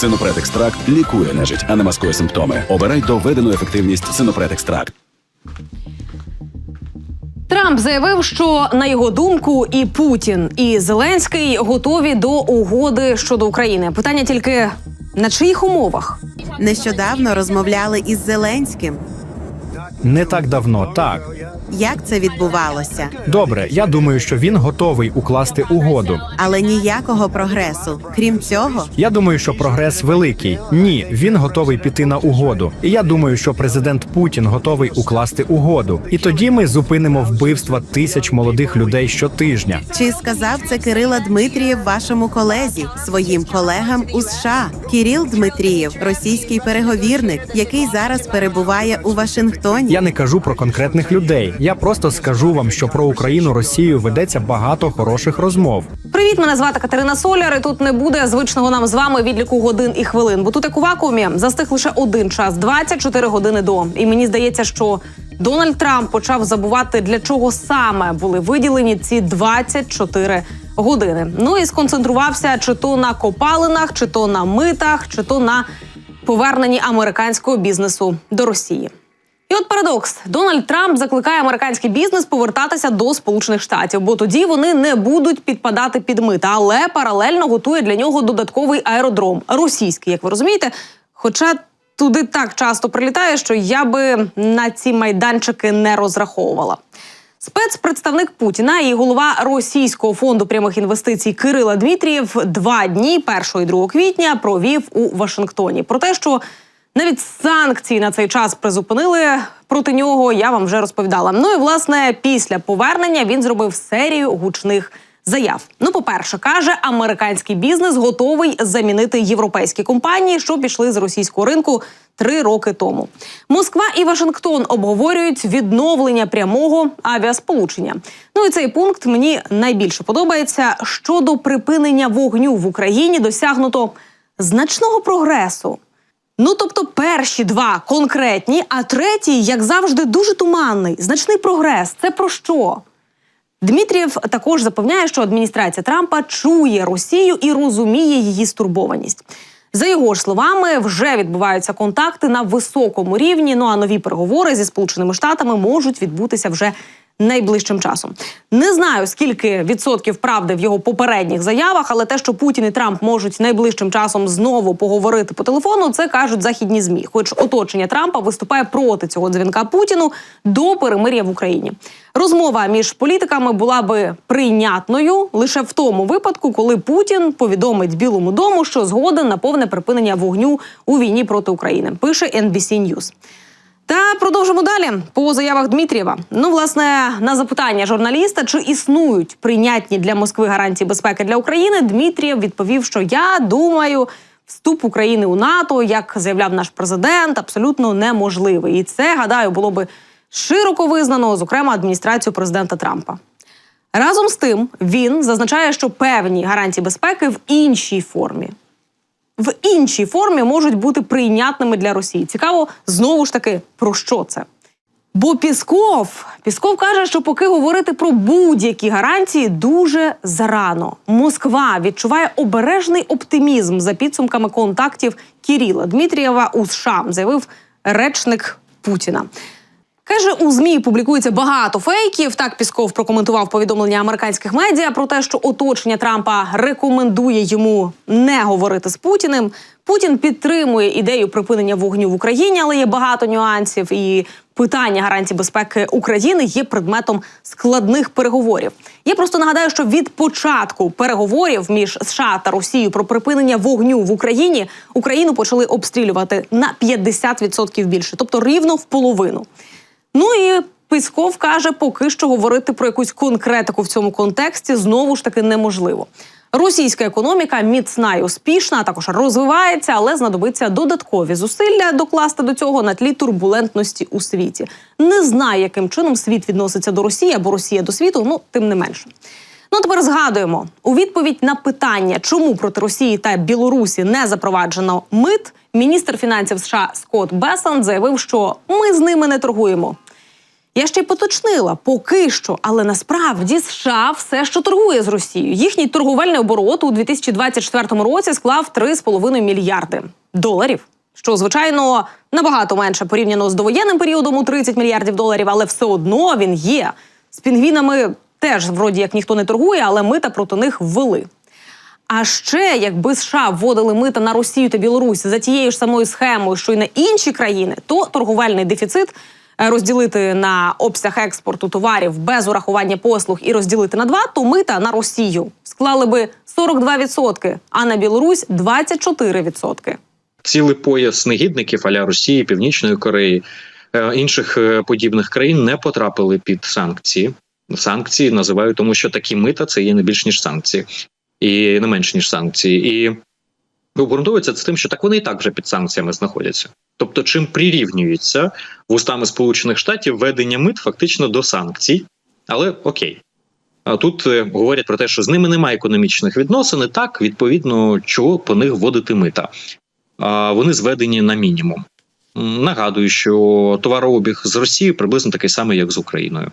Синопред екстракт лікує нежить, а не маскує симптоми. Обирай доведену ефективність Синопред екстракт. Трамп заявив, що на його думку і Путін, і Зеленський готові до угоди щодо України. Питання тільки на чиїх умовах? Нещодавно розмовляли із Зеленським. Не так давно, так. Як це відбувалося? Добре, я думаю, що він готовий укласти угоду. Але ніякого прогресу. Крім цього, Я думаю, що прогрес великий. Ні, він готовий піти на угоду. І я думаю, що президент Путін готовий укласти угоду. І тоді ми зупинимо вбивства тисяч молодих людей щотижня. чи сказав це Кирила Дмитрієв вашому колезі, своїм колегам у США? Кіріл Дмитрієв, російський переговірник, який зараз перебуває у Вашингтоні. Я не кажу про конкретних людей. Я просто скажу вам, що про Україну Росію ведеться багато хороших розмов. Привіт, мене звати Катерина Соляр. і Тут не буде звичного нам з вами відліку годин і хвилин. Бо тут як у вакуумі застиг лише один час 24 години до. І мені здається, що Дональд Трамп почав забувати для чого саме були виділені ці 24 години. Ну і сконцентрувався чи то на копалинах, чи то на митах, чи то на поверненні американського бізнесу до Росії. І от парадокс: Дональд Трамп закликає американський бізнес повертатися до Сполучених Штатів, бо тоді вони не будуть підпадати під мита, але паралельно готує для нього додатковий аеродром російський, як ви розумієте. Хоча туди так часто прилітає, що я би на ці майданчики не розраховувала. Спецпредставник Путіна і голова російського фонду прямих інвестицій Кирила Дмитрієв два дні 1 і 2 квітня провів у Вашингтоні. Про те, що навіть санкції на цей час призупинили проти нього. Я вам вже розповідала. Ну і власне після повернення він зробив серію гучних заяв. Ну, по-перше, каже, американський бізнес готовий замінити європейські компанії, що пішли з російського ринку три роки тому. Москва і Вашингтон обговорюють відновлення прямого авіасполучення. Ну і цей пункт мені найбільше подобається. Щодо припинення вогню в Україні досягнуто значного прогресу. Ну, тобто, перші два конкретні, а третій, як завжди, дуже туманний. Значний прогрес. Це про що? Дмитрієв також запевняє, що адміністрація Трампа чує Росію і розуміє її стурбованість. За його ж словами, вже відбуваються контакти на високому рівні. Ну а нові переговори зі сполученими штатами можуть відбутися вже найближчим часом. Не знаю скільки відсотків правди в його попередніх заявах, але те, що Путін і Трамп можуть найближчим часом знову поговорити по телефону, це кажуть західні змі. Хоч оточення Трампа виступає проти цього дзвінка Путіну до перемир'я в Україні. Розмова між політиками була би прийнятною лише в тому випадку, коли Путін повідомить Білому дому, що згоден на повне припинення вогню у війні проти України. Пише NBC News. Та продовжимо далі по заявах Дмитрієва. Ну, власне, на запитання журналіста, чи існують прийнятні для Москви гарантії безпеки для України, Дмитрієв відповів, що я думаю, вступ України у НАТО, як заявляв наш президент, абсолютно неможливий. І це гадаю було би широко визнано, зокрема адміністрацією президента Трампа. Разом з тим він зазначає, що певні гарантії безпеки в іншій формі в іншій формі можуть бути прийнятними для Росії. Цікаво, знову ж таки, про що це? Бо Пісков Пісков каже, що поки говорити про будь-які гарантії дуже зарано. Москва відчуває обережний оптимізм за підсумками контактів Кіріла Дмитрієва у США, заявив речник Путіна. Каже, у змі публікується багато фейків. Так Пісков прокоментував повідомлення американських медіа про те, що оточення Трампа рекомендує йому не говорити з Путіним. Путін підтримує ідею припинення вогню в Україні, але є багато нюансів. І питання гарантій безпеки України є предметом складних переговорів. Я просто нагадаю, що від початку переговорів між США та Росією про припинення вогню в Україні Україну почали обстрілювати на 50% більше, тобто рівно в половину. Ну і Пісков каже, поки що говорити про якусь конкретику в цьому контексті знову ж таки неможливо. Російська економіка міцна і успішна, а також розвивається, але знадобиться додаткові зусилля докласти до цього на тлі турбулентності у світі. Не знаю, яким чином світ відноситься до Росії або Росія до світу, ну тим не менше. Ну тепер згадуємо у відповідь на питання, чому проти Росії та Білорусі не запроваджено мит. Міністр фінансів США Скотт Бесон заявив, що ми з ними не торгуємо. Я ще й поточнила поки що, але насправді США все, що торгує з Росією. Їхній торговельний оборот у 2024 році склав 3,5 мільярди доларів. Що звичайно набагато менше порівняно з довоєнним періодом у 30 мільярдів доларів, але все одно він є. З пінгвінами теж вроді як ніхто не торгує, але мита проти них ввели. А ще якби США вводили мита на Росію та Білорусь за тією ж самою схемою, що й на інші країни, то торговельний дефіцит е, розділити на обсяг експорту товарів без урахування послуг і розділити на два, то мита на Росію склали би 42%, а на Білорусь 24%. цілий пояс негідників аля Росії, Північної Кореї, е, інших е, подібних країн не потрапили під санкції. Санкції називають, тому що такі мита це є не більш ніж санкції, і не менш ніж санкції. І обґрунтовується це тим, що так вони і так вже під санкціями знаходяться. Тобто, чим прирівнюється вустами Сполучених Штатів ведення мит фактично до санкцій, але окей. А тут е, говорять про те, що з ними немає економічних відносин, і так відповідно чого по них вводити мита а вони зведені на мінімум. Нагадую, що товарообіг з Росією приблизно такий самий, як з Україною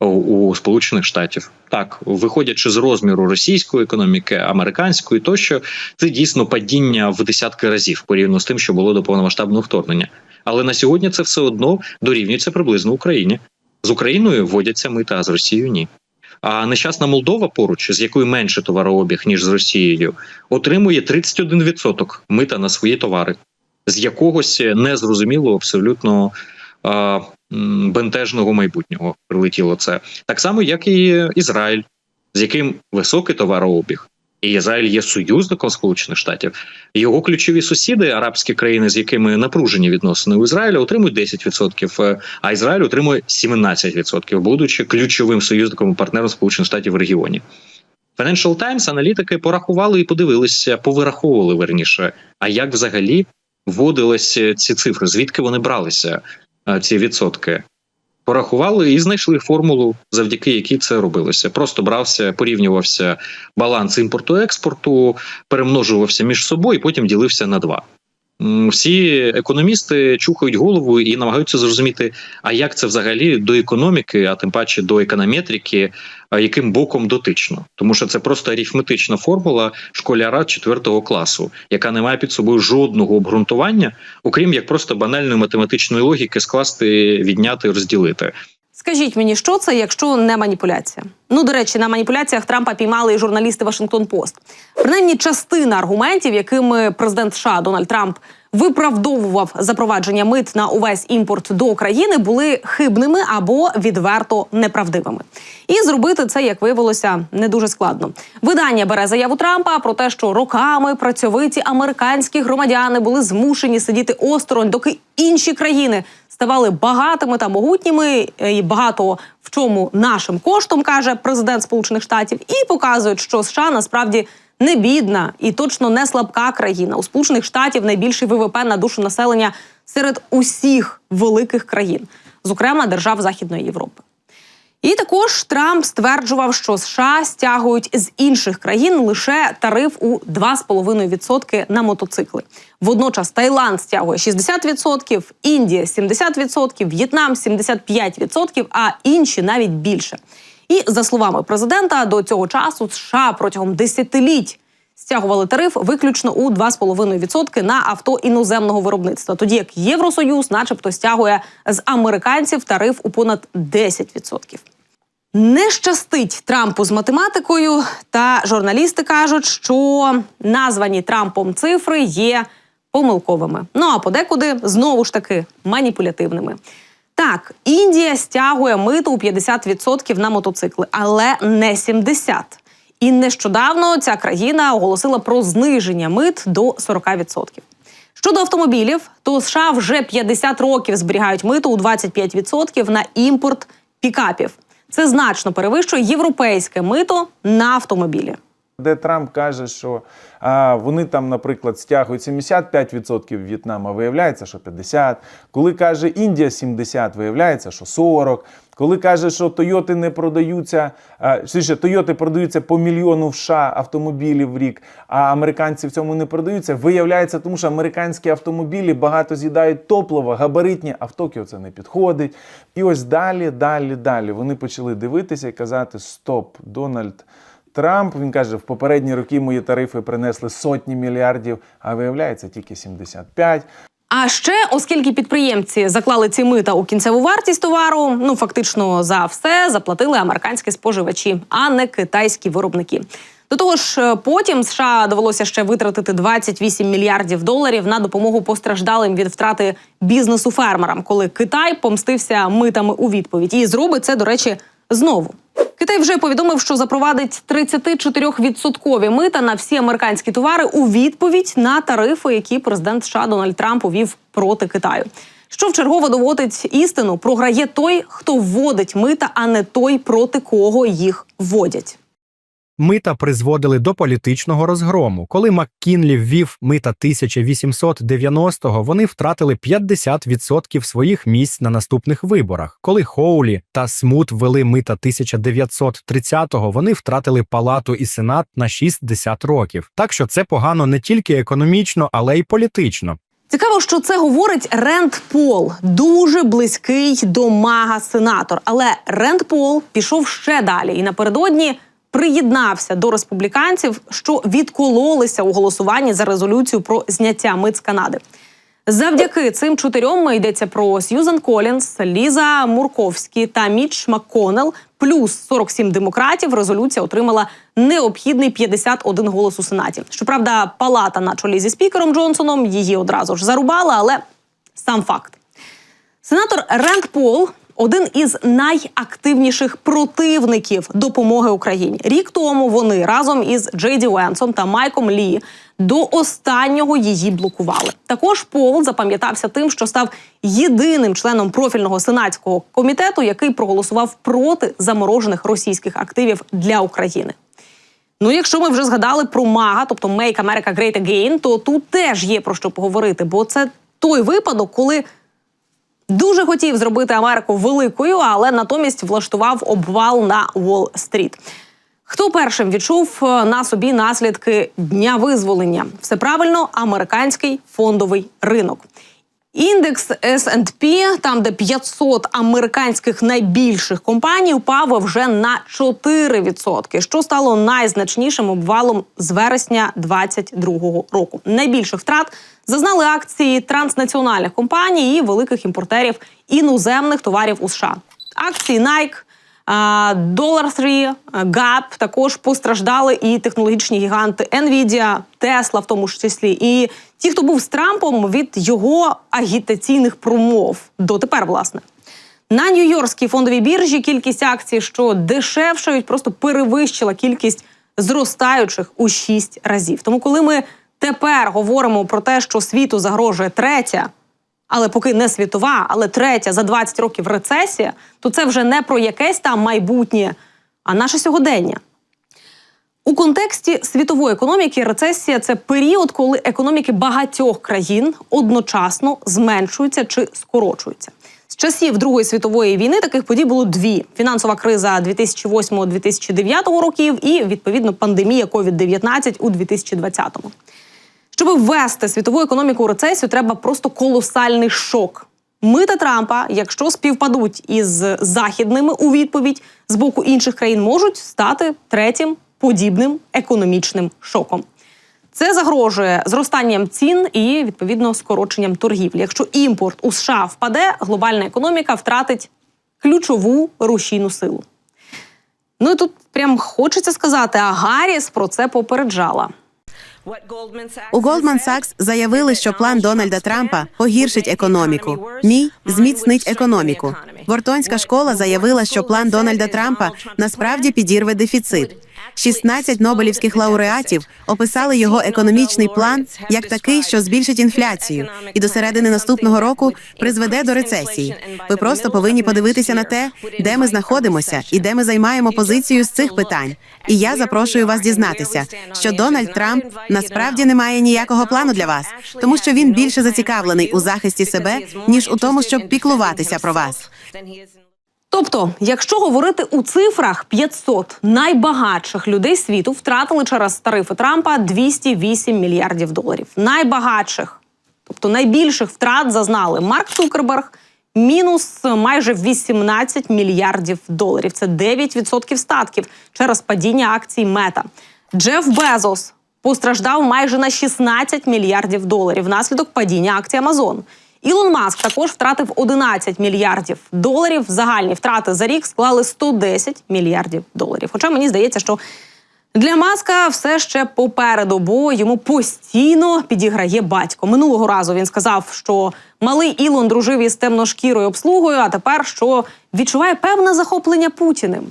у Сполучених Штатів. Так, виходячи з розміру російської економіки, американської, тощо це дійсно падіння в десятки разів порівняно з тим, що було до повномасштабного вторгнення. Але на сьогодні це все одно дорівнюється приблизно Україні. З Україною вводяться мита, а з Росією ні. А нещасна Молдова поруч, з якою менше товарообіг ніж з Росією, отримує 31% мита на свої товари, з якогось незрозумілого абсолютно бентежного майбутнього прилетіло це. Так само, як і Ізраїль, з яким високий товарообіг. І Ізраїль є союзником Сполучених Штатів. Його ключові сусіди, арабські країни, з якими напружені відносини у Ізраїля, отримують 10%, е, а Ізраїль отримує 17%, будучи ключовим союзником і партнером Сполучених Штатів в регіоні. Financial Times аналітики порахували і подивилися, повираховували верніше. А як взагалі вводилися ці цифри? Звідки вони бралися, е, ці відсотки? Порахували і знайшли формулу, завдяки якій це робилося. Просто брався, порівнювався баланс імпорту експорту, перемножувався між собою, і потім ділився на два. Всі економісти чухають голову і намагаються зрозуміти, а як це взагалі до економіки, а тим паче до економетрики, яким боком дотично, тому що це просто арифметична формула школяра 4 класу, яка не має під собою жодного обґрунтування, окрім як просто банальної математичної логіки скласти, відняти, розділити. Скажіть мені, що це, якщо не маніпуляція? Ну, до речі, на маніпуляціях Трампа піймали і журналісти Вашингтон Пост. Принаймні, частина аргументів, якими президент США Дональд Трамп виправдовував запровадження мит на увесь імпорт до країни, були хибними або відверто неправдивими. І зробити це, як виявилося, не дуже складно. Видання бере заяву Трампа про те, що роками працьовиті американські громадяни були змушені сидіти осторонь, доки інші країни ставали багатими та могутніми, е, і багато в чому нашим коштом каже президент Сполучених Штатів, і показують, що США насправді не бідна і точно не слабка країна. У Сполучених Штатів найбільший ВВП на душу населення серед усіх великих країн, зокрема держав Західної Європи. І також Трамп стверджував, що США стягують з інших країн лише тариф у 2,5% на мотоцикли. Водночас Таїланд стягує 60%, Індія 70%, В'єтнам 75%, а інші навіть більше. І за словами президента, до цього часу США протягом десятиліть стягували тариф виключно у 2,5% на авто іноземного виробництва, тоді як Євросоюз, начебто, стягує з американців тариф у понад 10%. Не щастить Трампу з математикою, та журналісти кажуть, що названі Трампом цифри є помилковими. Ну а подекуди знову ж таки маніпулятивними. Так, Індія стягує мито у 50% на мотоцикли, але не 70%. І нещодавно ця країна оголосила про зниження мит до 40%. Щодо автомобілів, то США вже 50 років зберігають мито у 25% на імпорт пікапів. Це значно перевищує європейське мито на автомобілі. де Трамп каже, що а, вони там, наприклад, стягують 75% В'єтнама, виявляється, що 50%. Коли каже Індія 70%, виявляється, що 40%. Коли каже, що Тойоти не продаються, точніше, Тойоти продаються по мільйону в США автомобілів в рік, а американці в цьому не продаються, виявляється, тому що американські автомобілі багато з'їдають топлива, габаритні, а в Токіо це не підходить. І ось далі, далі, далі вони почали дивитися і казати: Стоп, Дональд. Трамп він каже, в попередні роки мої тарифи принесли сотні мільярдів, а виявляється тільки 75. А ще, оскільки підприємці заклали ці мита у кінцеву вартість товару, ну фактично за все заплатили американські споживачі, а не китайські виробники. До того ж, е, потім США довелося ще витратити 28 мільярдів доларів на допомогу постраждалим від втрати бізнесу фермерам, коли Китай помстився митами у відповідь. І зробить це, до речі, знову. Китай вже повідомив, що запровадить 34% мита на всі американські товари у відповідь на тарифи, які президент США Дональд Трамп увів проти Китаю. Що вчергово доводить істину, програє той, хто вводить мита, а не той, проти кого їх вводять. Мита призводили до політичного розгрому. Коли Маккінлі ввів мита 1890-го, вони втратили 50% своїх місць на наступних виборах. Коли Хоулі та Смут ввели мита 1930-го, вони втратили палату і сенат на 60 років. Так що це погано не тільки економічно, але й політично. Цікаво, що це говорить Ренд Пол, дуже близький до мага сенатор. Але Ренд Пол пішов ще далі і напередодні приєднався до республіканців, що відкололися у голосуванні за резолюцію про зняття мит з Канади. Завдяки цим чотирьом йдеться про Сьюзан Колінс, Ліза Мурковські та Міч МакКоннелл, плюс 47 демократів. Резолюція отримала необхідний 51 голос у сенаті. Щоправда, палата на чолі зі спікером Джонсоном її одразу ж зарубала, але сам факт. Сенатор Ренд Пол один із найактивніших противників допомоги Україні. Рік тому вони разом із Джейді Венсом та Майком Лі до останнього її блокували. Також Пол запам'ятався тим, що став єдиним членом профільного сенатського комітету, який проголосував проти заморожених російських активів для України. Ну, якщо ми вже згадали про МАГА, тобто Make America Great Again, то тут теж є про що поговорити, бо це той випадок, коли дуже хотів зробити Америку великою, але натомість влаштував обвал на Уолл-стріт. Хто першим відчув е, на собі наслідки дня визволення? Все правильно, американський фондовий ринок. Індекс S&P, там де 500 американських найбільших компаній, упав вже на 4%, що стало найзначнішим обвалом з вересня 2022 року. Найбільших втрат зазнали акції транснаціональних компаній і великих імпортерів іноземних товарів у США. Акції Nike, а, Dollar3, а, Gap також постраждали і технологічні гіганти Nvidia, Tesla в тому ж числі. І ті, хто був з Трампом від його агітаційних промов дотепер, власне. На Нью-Йоркській фондовій біржі кількість акцій, що дешевшають, просто перевищила кількість зростаючих у 6 разів. Тому, коли ми тепер говоримо про те, що світу загрожує третя, але поки не світова, але третя за 20 років рецесія, то це вже не про якесь там майбутнє, а наше сьогодення. У контексті світової економіки рецесія це період, коли економіки багатьох країн одночасно зменшуються чи скорочуються. З часів Другої світової війни таких подій було дві: фінансова криза 2008-2009 років і відповідно пандемія COVID-19 у 2020-му. Щоб ввести світову економіку у рецесію, треба просто колосальний шок. Мита Трампа, якщо співпадуть із західними у відповідь з боку інших країн, можуть стати третім подібним економічним шоком. Це загрожує зростанням цін і відповідно скороченням торгівлі. Якщо імпорт у США впаде, глобальна економіка втратить ключову рушійну силу. Ну і тут прям хочеться сказати, а Гарріс про це попереджала. У Goldman Sachs заявили, що план Дональда Трампа погіршить економіку. Мій зміцнить економіку. Вортонська школа заявила, що план Дональда Трампа насправді підірве дефіцит. 16 нобелівських лауреатів описали його економічний план як такий, що збільшить інфляцію, і до середини наступного року призведе до рецесії. Ви просто повинні подивитися на те, де ми знаходимося і де ми займаємо позицію з цих питань. І я запрошую вас дізнатися, що Дональд Трамп насправді не має ніякого плану для вас, тому що він більше зацікавлений у захисті себе ніж у тому, щоб піклуватися про вас. Тобто, якщо говорити у цифрах, 500 найбагатших людей світу втратили через тарифи Трампа 208 мільярдів доларів. Найбагатших, тобто найбільших втрат зазнали Марк Цукерберг. Мінус майже 18 мільярдів доларів. Це 9% статків через падіння акцій Мета. Джеф Безос постраждав майже на 16 мільярдів доларів внаслідок падіння акцій Амазон. Ілон Маск також втратив 11 мільярдів доларів. Загальні втрати за рік склали 110 мільярдів доларів. Хоча мені здається, що для Маска все ще попереду, бо йому постійно підіграє батько. Минулого разу він сказав, що малий Ілон дружив із темношкірою обслугою, а тепер що відчуває певне захоплення Путіним.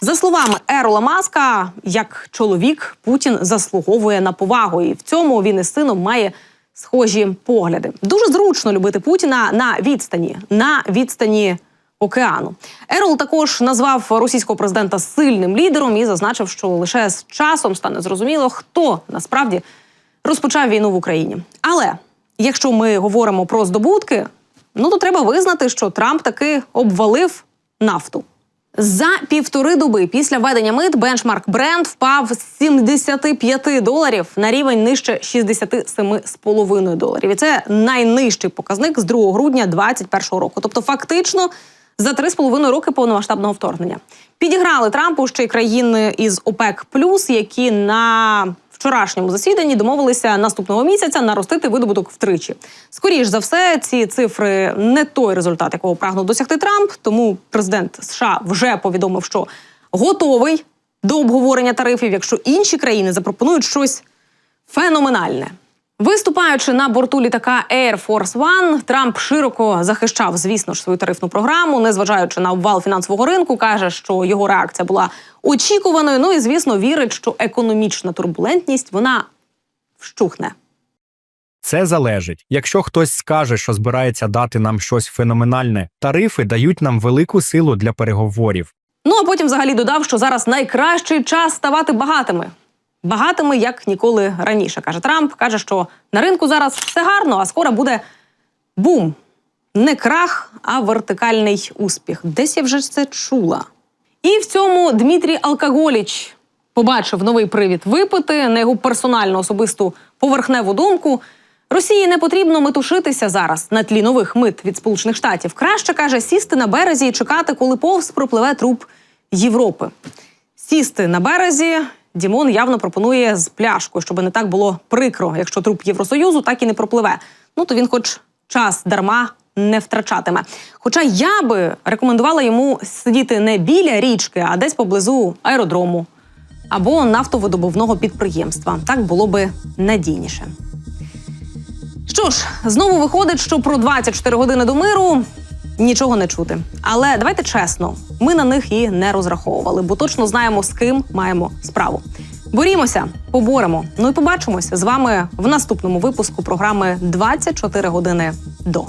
За словами Ерола Маска, як чоловік, Путін заслуговує на повагу, і в цьому він із сином має схожі погляди. Дуже зручно любити Путіна на відстані, на відстані океану. Ерол також назвав російського президента сильним лідером і зазначив, що лише з часом стане зрозуміло, хто насправді розпочав війну в Україні. Але якщо ми говоримо про здобутки, ну то треба визнати, що Трамп таки обвалив нафту. За півтори доби після введення мит бенчмарк бренд впав з 75 доларів на рівень нижче 67,5 доларів. І це найнижчий показник з 2 грудня 2021 року. Тобто, фактично. За три з половиною роки повномасштабного вторгнення підіграли Трампу ще й країни із ОПЕК які на вчорашньому засіданні домовилися наступного місяця наростити видобуток втричі. Скоріш за все, ці цифри не той результат, якого прагнув досягти Трамп. Тому президент США вже повідомив, що готовий до обговорення тарифів, якщо інші країни запропонують щось феноменальне. Виступаючи на борту літака Air Force One, Трамп широко захищав, звісно ж, свою тарифну програму, незважаючи на обвал фінансового ринку, каже, що його реакція була очікуваною. Ну і звісно, вірить, що економічна турбулентність вона вщухне. Це залежить. Якщо хтось скаже, що збирається дати нам щось феноменальне, тарифи дають нам велику силу для переговорів. Ну а потім взагалі додав, що зараз найкращий час ставати багатими. Багатими як ніколи раніше, каже Трамп. Каже, що на ринку зараз все гарно, а скоро буде бум. Не крах, а вертикальний успіх. Десь я вже це чула. І в цьому Дмитрій Алкоголіч побачив новий привід випити на його персональну особисту поверхневу думку. Росії не потрібно метушитися зараз на тлі нових мит від Сполучених Штатів. Краще каже сісти на березі і чекати, коли повз пропливе труп Європи. Сісти на березі Дімон явно пропонує з пляшкою, щоб не так було прикро, якщо труп Євросоюзу так і не пропливе. Ну то він, хоч час дарма не втрачатиме. Хоча я би рекомендувала йому сидіти не біля річки, а десь поблизу аеродрому або нафтовидобувного підприємства. Так було би надійніше. Що ж, знову виходить, що про 24 години до миру нічого не чути. Але давайте чесно, ми на них і не розраховували, бо точно знаємо, з ким маємо справу. Борімося, поборемо. Ну і побачимося з вами в наступному випуску програми «24 години до.